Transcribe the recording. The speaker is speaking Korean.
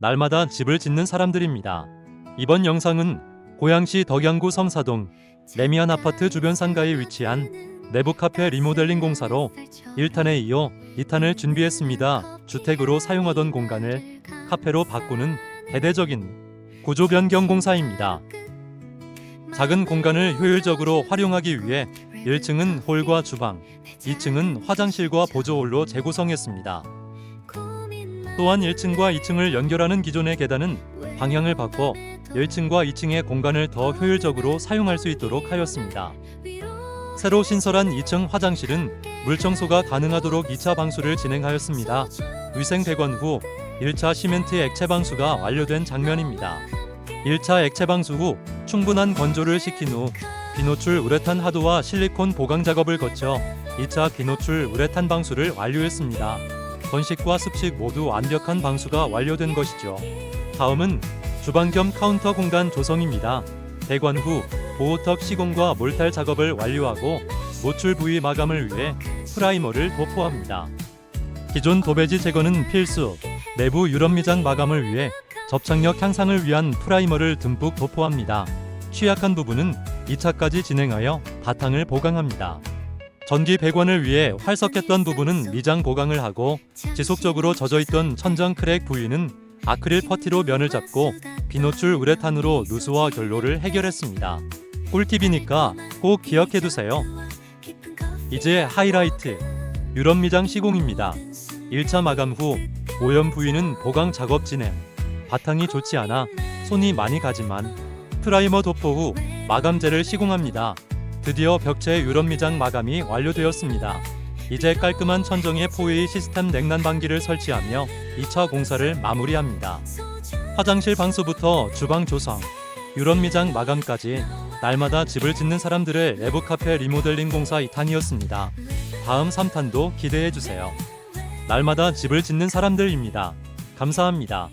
날마다 집을 짓는 사람들입니다. 이번 영상은 고양시 덕양구 성사동 레미안 아파트 주변 상가에 위치한 내부 카페 리모델링 공사로 1탄에 이어 2탄을 준비했습니다. 주택으로 사용하던 공간을 카페로 바꾸는 대대적인 구조 변경 공사입니다. 작은 공간을 효율적으로 활용하기 위해 1층은 홀과 주방, 2층은 화장실과 보조홀로 재구성했습니다. 또한 1층과 2층을 연결하는 기존의 계단은 방향을 바꿔 1층과 2층의 공간을 더 효율적으로 사용할 수 있도록 하였습니다. 새로 신설한 2층 화장실은 물 청소가 가능하도록 2차 방수를 진행하였습니다. 위생 배관 후 1차 시멘트 액체 방수가 완료된 장면입니다. 1차 액체 방수 후 충분한 건조를 시킨 후 비노출 우레탄 하도와 실리콘 보강 작업을 거쳐 2차 비노출 우레탄 방수를 완료했습니다. 건식과 습식 모두 완벽한 방수가 완료된 것이죠. 다음은 주방 겸 카운터 공간 조성입니다. 배관 후 보호턱 시공과 몰탈 작업을 완료하고 노출 부위 마감을 위해 프라이머를 도포합니다. 기존 도배지 제거는 필수. 내부 유럽 미장 마감을 위해 접착력 향상을 위한 프라이머를 듬뿍 도포합니다. 취약한 부분은 2차까지 진행하여 바탕을 보강합니다. 전기 배관을 위해 활석했던 부분은 미장 보강을 하고 지속적으로 젖어있던 천장 크랙 부위는 아크릴 퍼티로 면을 잡고 비노출 우레탄으로 누수와 결로를 해결했습니다. 꿀팁이니까 꼭 기억해두세요. 이제 하이라이트 유럽 미장 시공입니다. 1차 마감 후 오염 부위는 보강 작업 진행. 바탕이 좋지 않아 손이 많이 가지만 프라이머 도포 후 마감재를 시공합니다. 드디어 벽체 유럽 미장 마감이 완료되었습니다. 이제 깔끔한 천정에 포웨이 시스템 냉난 방기를 설치하며 2차 공사를 마무리합니다. 화장실 방수부터 주방 조성, 유럽 미장 마감까지 날마다 집을 짓는 사람들의 내부 카페 리모델링 공사 2탄이었습니다. 다음 3탄도 기대해 주세요. 날마다 집을 짓는 사람들입니다. 감사합니다.